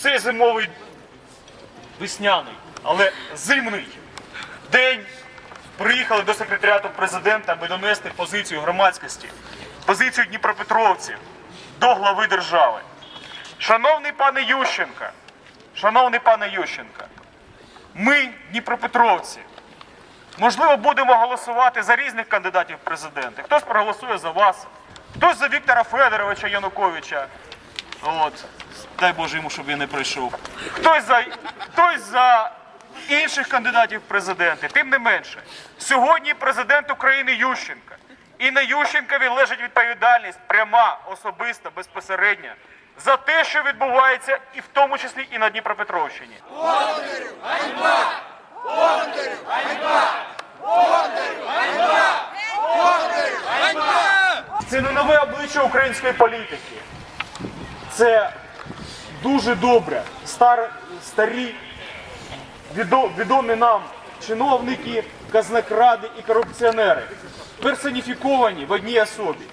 цей зимовий весняний, але зимний день приїхали до секретаріату президента, аби донести позицію громадськості, позицію Дніпропетровців до глави держави. Шановний пане Ющенка, шановний пане Ющенка, ми, Дніпропетровці, можливо, будемо голосувати за різних кандидатів в президенти. Хтось проголосує за вас, хтось за Віктора Федоровича Януковича. От, дай Боже йому, щоб він не прийшов. Хтось за, хтось за інших кандидатів в президенти. Тим не менше, сьогодні президент України Ющенка. І на Ющенкові лежить відповідальність пряма, особиста, безпосередня за те, що відбувається, і в тому числі і на Дніпропетровщині. Це не нове обличчя української політики. Це дуже добре. Стар, старі відо- відомі нам чиновники, казнокради і корупціонери. Персоніфіковані в одній особі.